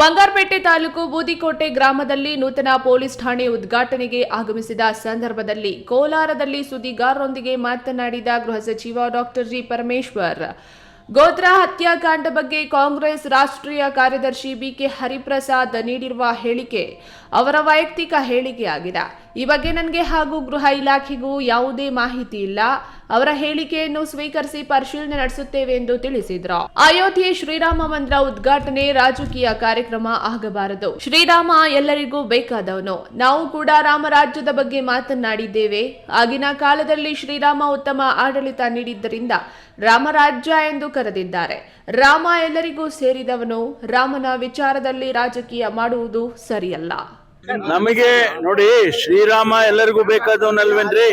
ಬಂಗಾರಪೇಟೆ ತಾಲೂಕು ಬೂದಿಕೋಟೆ ಗ್ರಾಮದಲ್ಲಿ ನೂತನ ಪೊಲೀಸ್ ಠಾಣೆ ಉದ್ಘಾಟನೆಗೆ ಆಗಮಿಸಿದ ಸಂದರ್ಭದಲ್ಲಿ ಕೋಲಾರದಲ್ಲಿ ಸುದ್ದಿಗಾರರೊಂದಿಗೆ ಮಾತನಾಡಿದ ಗೃಹ ಸಚಿವ ಡಾಕ್ಟರ್ ಜಿ ಪರಮೇಶ್ವರ್ ಗೋತ್ರ ಹತ್ಯಾಕಾಂಡ ಬಗ್ಗೆ ಕಾಂಗ್ರೆಸ್ ರಾಷ್ಟ್ರೀಯ ಕಾರ್ಯದರ್ಶಿ ಬಿಕೆ ಹರಿಪ್ರಸಾದ್ ನೀಡಿರುವ ಹೇಳಿಕೆ ಅವರ ವೈಯಕ್ತಿಕ ಹೇಳಿಕೆಯಾಗಿದೆ. ಈ ಬಗ್ಗೆ ನನಗೆ ಹಾಗೂ ಗೃಹ ಇಲಾಖೆಗೂ ಯಾವುದೇ ಮಾಹಿತಿ ಇಲ್ಲ. ಅವರ ಹೇಳಿಕೆಯನ್ನು ಸ್ವೀಕರಿಸಿ ಪರಿಶೀಲನೆ ನಡೆಸುತ್ತೇವೆ ಎಂದು ತಿಳಿಸಿದ್ರು. ಅಯೋಧ್ಯೆ ಶ್ರೀರಾಮ ಮಂದಿರ ಉದ್ಘಾಟನೆ ರಾಜಕೀಯ ಕಾರ್ಯಕ್ರಮ ಆಗಬಾರದು. ಶ್ರೀರಾಮ ಎಲ್ಲರಿಗೂ ಬೇಕಾದವನು. ನಾವು ಕೂಡ ರಾಮರಾಜ್ಯದ ಬಗ್ಗೆ ಮಾತನಾಡಿದ್ದೇವೆ. ಆಗಿನ ಕಾಲದಲ್ಲಿ ಶ್ರೀರಾಮ ಉತ್ತಮ ಆಡಳಿತ ನೀಡಿದ್ದರಿಂದ ರಾಮರಾಜ್ಯ ಎಂದು ಕರೆದಿದ್ದಾರೆ. ರಾಮ ಎಲ್ಲರಿಗೂ ಸೇರಿದವನು ರಾಮನ ವಿಚಾರದಲ್ಲಿ ರಾಜಕೀಯ ಮಾಡುವುದು ಸರಿಯಲ್ಲ. ನಮಗೆ ನೋಡಿ ಶ್ರೀರಾಮ ಎಲ್ಲರಿಗೂ ಬೇಕಾದವನಲ್ವೇನ್ರಿ?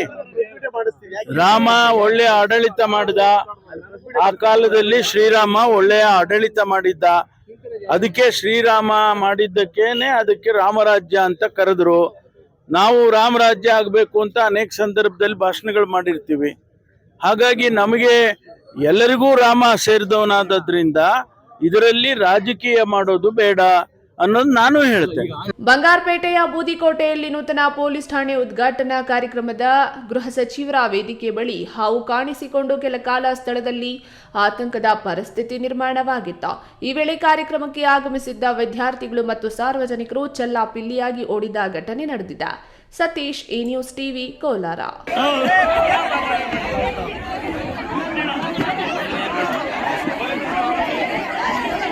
ರಾಮ ಒಳ್ಳೆ ಆಡಳಿತ ಮಾಡಿದ. ಆ ಕಾಲದಲ್ಲಿ ಶ್ರೀರಾಮ ಒಳ್ಳೆಯ ಆಡಳಿತ ಮಾಡಿದ್ದ. ಅದಕ್ಕೆ ಶ್ರೀರಾಮ ಮಾಡಿದ್ದಕ್ಕೇನೆ ಅದಕ್ಕೆ ರಾಮರಾಜ್ಯ ಅಂತ ಕರೆದ್ರು. ನಾವು ರಾಮರಾಜ್ಯ ಆಗಬೇಕು ಅಂತ ಅನೇಕ ಸಂದರ್ಭದಲ್ಲಿ ಭಾಷಣಗಳು ಮಾಡಿರ್ತೀವಿ. ಹಾಗಾಗಿ ನಮಗೆ ಎಲ್ಲರಿಗೂ ರಾಮ ಸೇರಿದವನಾದದ್ರಿಂದ ಇದರಲ್ಲಿ ರಾಜಕೀಯ ಮಾಡೋದು ಬೇಡ. ಅನ್ನೋದು ನಾನು ಹೇಳ್ತೇನೆ. ಬಂಗಾರಪೇಟೆಯ ಬೂದಿಕೋಟೆಯಲ್ಲಿ ನೂತನ ಪೊಲೀಸ್ ಠಾಣೆ ಉದ್ಘಾಟನಾ ಕಾರ್ಯಕ್ರಮದ ಗೃಹ ಸಚಿವರ ವೇದಿಕೆ ಬಳಿ ಹಾವು ಕಾಣಿಸಿಕೊಂಡು ಕೆಲ ಕಾಲ ಸ್ಥಳದಲ್ಲಿ ಆತಂಕದ ಪರಿಸ್ಥಿತಿ ನಿರ್ಮಾಣವಾಗಿತ್ತು. ಈ ವೇಳೆ ಕಾರ್ಯಕ್ರಮಕ್ಕೆ ಆಗಮಿಸಿದ್ದ ವಿದ್ಯಾರ್ಥಿಗಳು ಮತ್ತು ಸಾರ್ವಜನಿಕರು ಚೆಲ್ಲಾಪಿಲ್ಲಿಯಾಗಿ ಓಡಿದ ಘಟನೆ ನಡೆದಿದೆ. Satish a news TV Kolar.